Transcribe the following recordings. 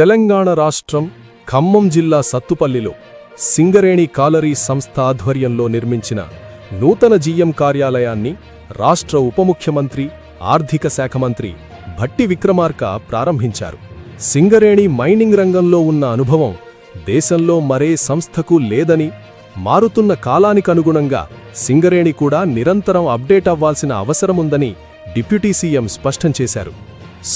తెలంగాణ రాష్ట్రం ఖమ్మం జిల్లా సత్తుపల్లిలో సింగరేణి కాలరీ సంస్థ ఆధ్వర్యంలో నిర్మించిన నూతన జీఎం కార్యాలయాన్ని రాష్ట్ర ఉప ముఖ్యమంత్రి ఆర్థిక శాఖ మంత్రి భట్టి విక్రమార్క ప్రారంభించారు. సింగరేణి మైనింగ్ రంగంలో ఉన్న అనుభవం దేశంలో మరే సంస్థకు లేదని మారుతున్న కాలానికనుగుణంగా సింగరేణి కూడా నిరంతరం అప్డేట్ అవ్వాల్సిన అవసరముందని డిప్యూటీ సీఎం స్పష్టం చేశారు.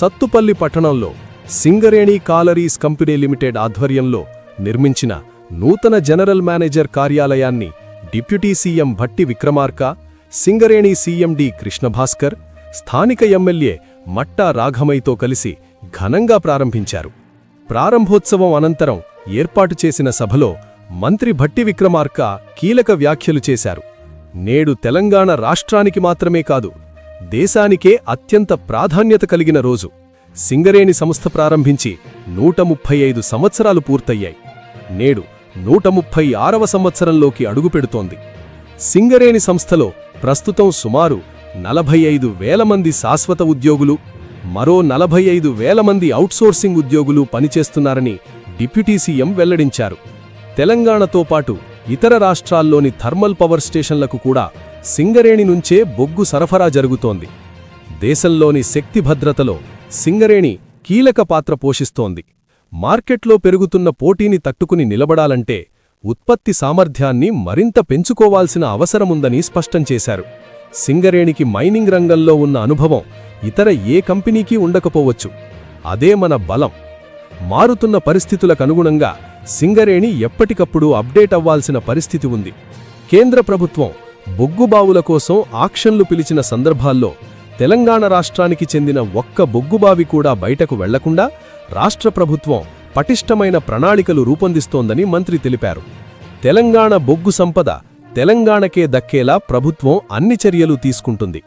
సత్తుపల్లి పట్టణంలో సింగరేణి కాలరీస్ కంపెనీ లిమిటెడ్ ఆధ్వర్యంలో నిర్మించిన నూతన జనరల్ మేనేజర్ కార్యాలయాన్ని deputy CM Bhatti Vikramarka Singareni CMD Krishnabhaskar స్థానిక ఎమ్మెల్యే మట్టా రాఘమైతో కలిసి ఘనంగా ప్రారంభించారు. ప్రారంభోత్సవం అనంతరం ఏర్పాటు చేసిన సభలో మంత్రి భట్టి విక్రమార్క కీలక వ్యాఖ్యలు చేశారు. నేడు తెలంగాణ రాష్ట్రానికి మాత్రమే కాదు దేశానికే అత్యంత ప్రాధాన్యత కలిగిన రోజు. సింగరేణి సంస్థ ప్రారంభించి నూట ముప్పై ఐదు సంవత్సరాలు పూర్తయ్యాయి. నేడు నూట ముప్పై ఆరవ సంవత్సరంలోకి అడుగుపెడుతోంది సింగరేణి సంస్థలో ప్రస్తుతం సుమారు నలభై ఐదు వేల మంది శాశ్వత ఉద్యోగులు మరో నలభై ఐదు వేల మంది అవుట్సోర్సింగ్ ఉద్యోగులు పనిచేస్తున్నారని డిప్యూటీ సీఎం వెల్లడించారు. తెలంగాణతో పాటు ఇతర రాష్ట్రాల్లోని థర్మల్ పవర్ స్టేషన్లకు కూడా సింగరేణి నుంచే బొగ్గు సరఫరా జరుగుతోంది. దేశంలోని శక్తి భద్రతలో సింగరేణి కీలక పాత్ర పోషిస్తోంది. మార్కెట్లో పెరుగుతున్న పోటీని తట్టుకుని నిలబడాలంటే ఉత్పత్తి సామర్థ్యాన్ని మరింత పెంచుకోవాల్సిన అవసరముందని స్పష్టం చేశారు. సింగరేణికి మైనింగ్ రంగంలో ఉన్న అనుభవం ఇతర ఏ కంపెనీకి ఉండకపోవచ్చు. అదే మన బలం. మారుతున్న పరిస్థితులకనుగుణంగా సింగరేణి ఎప్పటికప్పుడు అప్డేట్ అవ్వాల్సిన పరిస్థితి ఉంది. కేంద్ర ప్రభుత్వం బొగ్గుబావుల కోసం ఆక్షన్లు పిలిచిన సందర్భాల్లో తెలంగాణ రాష్ట్రానికి చెందిన ఒక్క బొగ్గుబావి కూడా బయటకు వెళ్ళకుండా రాష్ట్ర ప్రభుత్వం పటిష్టమైన ప్రణాళికలు రూపొందిస్తోందని మంత్రి తెలిపారు. తెలంగాణ బొగ్గు సంపద తెలంగాణకే దక్కేలా ప్రభుత్వం అన్ని చర్యలు తీసుకుంటుంది.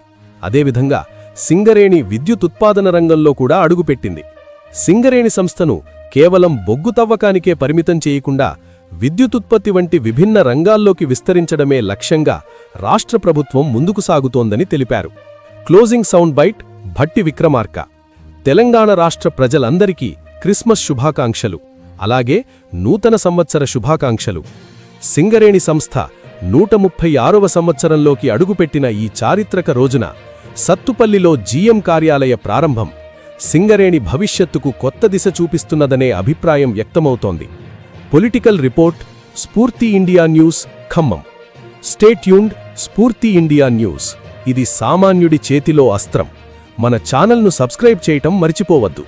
అదేవిధంగా సింగరేణి విద్యుత్ ఉత్పాదన రంగంలో కూడా అడుగుపెట్టింది. సింగరేణి సంస్థను కేవలం బొగ్గు తవ్వకానికే పరిమితం చేయకుండా విద్యుతుత్పత్తి వంటి విభిన్న రంగాల్లోకి విస్తరించడమే లక్ష్యంగా రాష్ట్ర ప్రభుత్వం ముందుకు సాగుతోందని తెలిపారు. Closing sound bite Bhatti Vikramarka. Telangana రాష్ట్ర ప్రజలందరికీ క్రిస్మస్ శుభాకాంక్షలు. అలాగే నూతన సంవత్సర శుభాకాంక్షలు. సింగరేణి సంస్థ నూట ముప్పై ఆరవ సంవత్సరంలోకి అడుగుపెట్టిన ఈ చారిత్రక రోజున సత్తుపల్లిలో జీఎం కార్యాలయ ప్రారంభం సింగరేణి భవిష్యత్తుకు కొత్త దిశ చూపిస్తున్నదనే అభిప్రాయం వ్యక్తమవుతోంది. Political report Sphoorthi India news Khammam. Stay tuned Sphoorthi India news. ఇది సామాన్యుడి చేతిలో అస్త్రం. మన ఛానల్ను సబ్స్క్రైబ్ చేయటం మర్చిపోవద్దు.